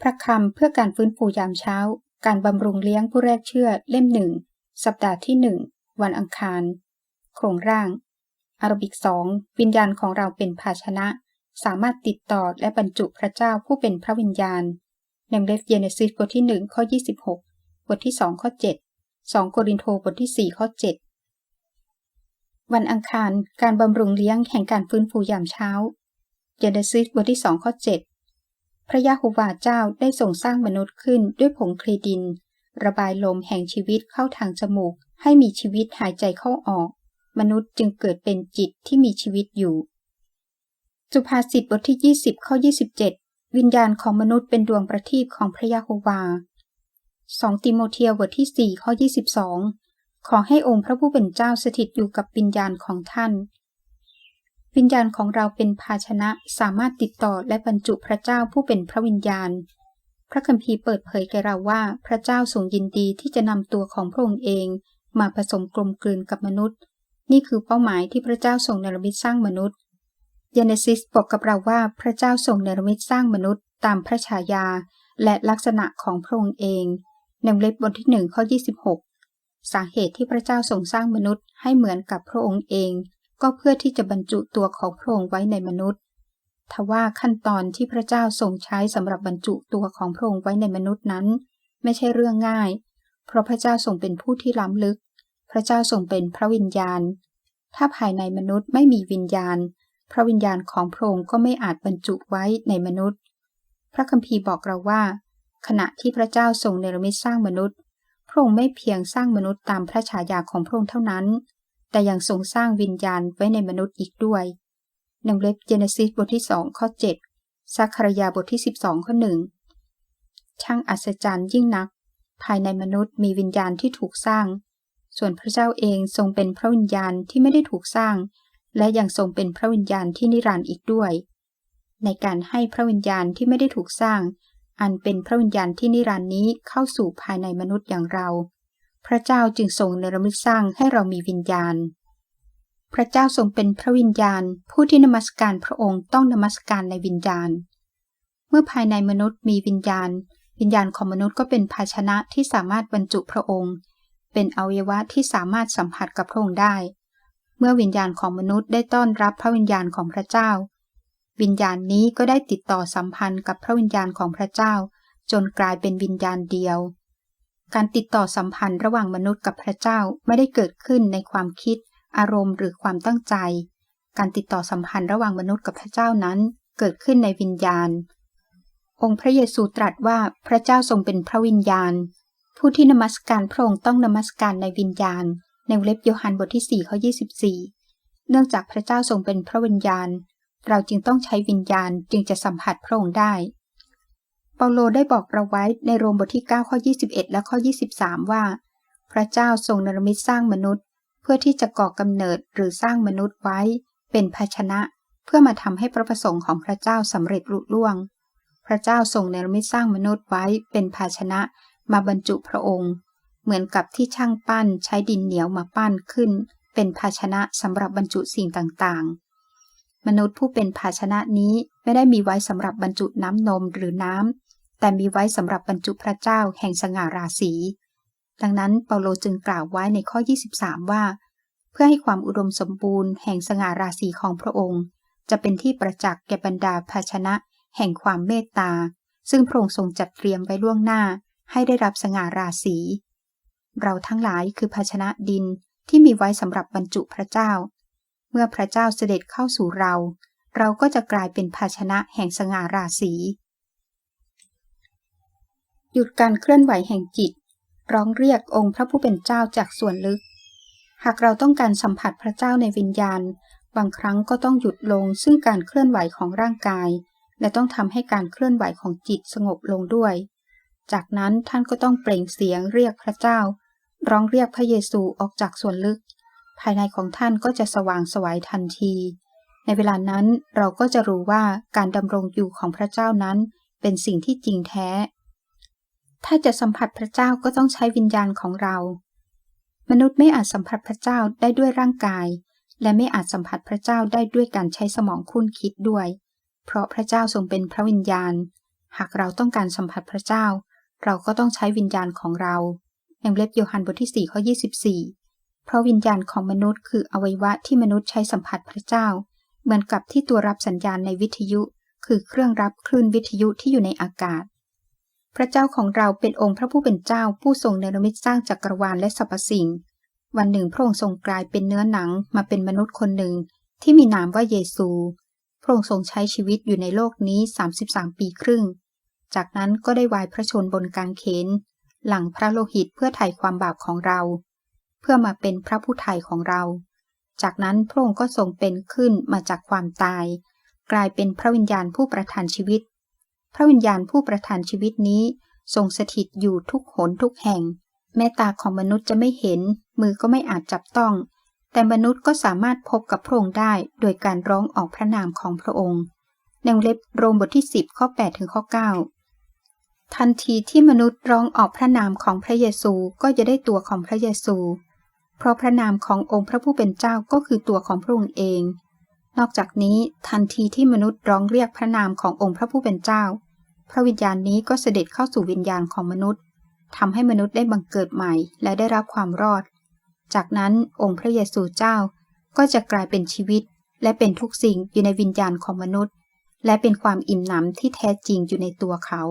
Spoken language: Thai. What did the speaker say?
พระคำเพื่อการฟื้นฟูยามเช้า การบำรุงเลี้ยงผู้แรกเชื่อเล่มหนึ่ง สัปดาห์ที่หนึ่ง วันอังคาร โครงร่าง อารบิกสองวิญญาณของเราเป็นภาชนะ สามารถติดต่อและบรรจุพระเจ้าผู้เป็นพระวิญญาณในเล็บเยเนซิสบทที่หนึ่งข้อ26บทที่สองข้อ7 2โกรินโทบทที่4ข้อ7วันอังคาร การบำรุงเลี้ยงแห่งการฟื้นฟูยามเช้าเยเนซิสบทที่2ข้อ7 พระยาโฮวาเจ้าได้ทรงสร้างมนุษย์ขึ้นด้วยผงคลีดิน ระบายลมแห่งชีวิตเข้าทางจมูก ให้มีชีวิตหายใจเข้าออก มนุษย์จึงเกิดเป็นจิตที่มีชีวิตอยู่ สุภาษิตบทที่ 20 ข้อ 27 วิญญาณของมนุษย์เป็นดวงประทีปของพระยาโฮวา 2 ติโมเธียบทที่ 4 ข้อ 22 ขอให้องค์พระผู้เป็นเจ้าสถิตอยู่กับวิญญาณของท่าน วิญญาณของเราเป็นภาชนะสามารถติดต่อและบรรจุพระเจ้าผู้เป็นพระวิญญาณ พระคัมภีร์เปิดเผยแก่เราว่าพระเจ้าทรงยินดีที่จะนำตัวของพระองค์เอง มาผสมกลมกลืนกับมนุษย์ นี่คือเป้าหมายที่พระเจ้าทรงเนรมิตสร้างมนุษย์เยเนซิสบอกกับเราว่าพระเจ้าทรงเนรมิตสร้างมนุษย์ ตามพระฉายา และลักษณะของพระองค์เองในเล็บบทที่หนึ่งข้อ 26 สาเหตุที่พระเจ้าทรงสร้างมนุษย์ให้เหมือนกับพระองค์เอง ก็เพื่อที่จะบรรจุตัวของพระองค์ไว้ในมนุษย์ทว่าขั้นตอนที่พระเจ้าทรงใช้สำหรับบรรจุตัวของพระองค์ไว้ในมนุษย์นั้น ไม่ใช่เรื่องง่าย เพราะพระเจ้าทรงเป็นผู้ที่ล้ำลึก พระเจ้าทรงเป็นพระวิญญาณ ถ้าภายในมนุษย์ไม่มีวิญญาณ พระวิญญาณของพระองค์ก็ไม่อาจบรรจุไว้ในมนุษย์ พระคัมภีร์บอกเราว่า ขณะที่พระเจ้าทรงเนรมิตสร้างมนุษย์ พระองค์ไม่เพียงสร้างมนุษย์ตามพระฉายาของพระองค์เท่านั้น แต่ยังทรงสร้างวิญญาณไว้ในมนุษย์อีกด้วยหนังเล็บเจเนซิสบทที่สองข้อ 7สักคารยาบทที่ 12 ข้อหนึ่งช่างอัศจรรย์ยิ่งนัก ภายในมนุษย์มีวิญญาณที่ถูกสร้าง ส่วนพระเจ้าเองทรงเป็นพระวิญญาณที่ไม่ได้ถูกสร้าง และยังทรงเป็นพระวิญญาณที่นิรันดร์อีกด้วย ในการให้พระวิญญาณที่ไม่ได้ถูกสร้าง อันเป็นพระวิญญาณที่นิรันดร์นี้เข้าสู่ภายในมนุษย์อย่างเรา พระเจ้าจึงทรงเนรมิตสร้างให้เรามีวิญญาณ พระเจ้าทรงเป็นพระวิญญาณ ผู้ที่นมัสการพระองค์ต้องนมัสการในวิญญาณ เมื่อภายในมนุษย์มีวิญญาณ วิญญาณของมนุษย์ก็เป็นภาชนะที่สามารถบรรจุพระองค์ เป็นอวัยวะที่สามารถสัมผัสกับพระองค์ได้ เมื่อวิญญาณของมนุษย์ได้ต้อนรับพระวิญญาณของพระเจ้า วิญญาณนี้ก็ได้ติดต่อสัมพันธ์กับพระวิญญาณของพระเจ้า จนกลายเป็นวิญญาณเดียว การติดต่อสัมพันธ์ระหว่างมนุษย์กับพระเจ้าไม่ได้เกิดขึ้นในความคิด อารมณ์หรือความตั้งใจ การติดต่อสัมพันธ์ระหว่างมนุษย์กับพระเจ้านั้นเกิดขึ้นในวิญญาณ องค์พระเยซูตรัสว่าพระเจ้าทรงเป็นพระวิญญาณ ผู้ที่นมัสการพระองค์ต้องนมัสการในวิญญาณ ในเล็บโยฮันบทที่4ข้อ24 เนื่องจากพระเจ้าทรงเป็นพระวิญญาณ เราจึงต้องใช้วิญญาณจึงจะสัมผัสพระองค์ได้ เปาโลได้บอกเราไว้ในโรมบทที่ 9 ข้อ 21 และข้อ 23 ว่า พระเจ้าทรงนรมิตสร้างมนุษย์ เพื่อที่จะก่อกำเนิดหรือสร้างมนุษย์ไว้ เป็นภาชนะ เพื่อมาทำให้พระประสงค์ของพระเจ้าสำเร็จลุล่วง พระเจ้าทรงเนรมิตสร้างมนุษย์ไว้เป็นภาชนะ มาบรรจุพระองค์ เหมือนกับที่ช่างปั้นใช้ดินเหนียวมาปั้นขึ้น เป็นภาชนะสำหรับบรรจุสิ่งต่างๆ มนุษย์ผู้เป็นภาชนะนี้ไม่ได้มีไว้สำหรับบรรจุน้ำนมหรือน้ำ แต่มีไว้สำหรับบรรจุพระเจ้าแห่งสง่าราศีดังนั้นเปาโลจึงกล่าวไว้ในข้อ 23 ว่า เพื่อให้ความอุดมสมบูรณ์แห่งสง่าราศีของพระองค์ จะเป็นที่ประจักษ์แก่บรรดาภาชนะ แห่งความเมตตา ซึ่งพระองค์ทรงจัดเตรียมไว้ล่วงหน้า ให้ได้รับสง่าราศีเราทั้งหลายคือภาชนะดินที่มีไว้สำหรับบรรจุพระเจ้า เมื่อพระเจ้าเสด็จเข้าสู่เรา เราก็จะกลายเป็นภาชนะแห่งสง่าราศี หยุดการเคลื่อนไหวแห่งจิต ร้องเรียกองค์พระผู้เป็นเจ้าจากส่วนลึก หากเราต้องการสัมผัสพระเจ้าในวิญญาณ บางครั้งก็ต้องหยุดลงซึ่งการเคลื่อนไหวของร่างกาย และต้องทำให้การเคลื่อนไหวของจิตสงบลงด้วย จากนั้นท่านก็ต้องเปล่งเสียงเรียกพระเจ้า ร้องเรียกพระเยซูออกจากส่วนลึก ภายในของท่านก็จะสว่างสวายทันที ในเวลานั้นเราก็จะรู้ว่าการดำรงอยู่ของพระเจ้านั้นเป็นสิ่งที่จริงแท้ ถ้าจะสัมผัสพระเจ้าก็ต้องใช้วิญญาณของเรา มนุษย์ไม่อาจสัมผัสพระเจ้าได้ด้วยร่างกาย และไม่อาจสัมผัสพระเจ้าได้ด้วยการใช้สมองคุ้นคิดด้วย เพราะพระเจ้าทรงเป็นพระวิญญาณ หากเราต้องการสัมผัสพระเจ้า เราก็ต้องใช้วิญญาณของเราในเล็บโยฮันบทที่4ข้อ24 เพราะวิญญาณของมนุษย์คืออวัยวะที่มนุษย์ใช้สัมผัสพระเจ้า เหมือนกับที่ตัวรับสัญญาณในวิทยุ คือเครื่องรับคลื่นวิทยุที่อยู่ในอากาศ พระเจ้าของเราเป็นองค์พระผู้เป็นเจ้าผู้ทรงเนรมิตสร้างจักรวาลและสรรพสิ่ง วันหนึ่งพระองค์ทรงกลายเป็นเนื้อหนังมาเป็นมนุษย์คนหนึ่ง ที่มีนามว่าเยซู พระองค์ทรงใช้ชีวิตอยู่ในโลกนี้ 33 ปีครึ่ง จากนั้นก็ได้วายพระชนบนกางเขนหลังพระโลหิตเพื่อไถ่ความบาปของเรา เพื่อมาเป็นพระผู้ไถ่ของเรา จากนั้นพระองค์ก็ทรงเป็นขึ้นมาจากความตาย กลายเป็นพระวิญญาณผู้ประทานชีวิต พระวิญญาณผู้ประทานชีวิตนี้ ทรงสถิตอยู่ทุกหนทุกแห่ง แม้ตาของมนุษย์จะไม่เห็น มือก็ไม่อาจจับต้อง แต่มนุษย์ก็สามารถพบกับพระองค์ได้โดยการร้องออกพระนามของพระองค์ในวงเล็บโรมบทที่ 10 ข้อ 8 ถึงข้อ 9 ทันทีที่มนุษย์ร้องออกพระนามของพระเยซูก็จะได้ตัวของพระเยซู เพราะพระนามขององค์พระผู้เป็นเจ้าก็คือตัวของพระองค์เอง นอกจากนี้ทันทีที่มนุษย์ร้องเรียกพระนามขององค์พระผู้เป็นเจ้า พระวิญญาณนี้ก็เสด็จเข้าสู่วิญญาณของมนุษย์ทำให้มนุษย์ได้บังเกิดใหม่และได้รับความรอด จากนั้นองค์พระเยซูเจ้าก็จะกลายเป็นชีวิต และเป็นทุกสิ่งอยู่ในวิญญาณของมนุษย์ และเป็นความอิ่มหนำที่แท้จริงอยู่ในตัวเขา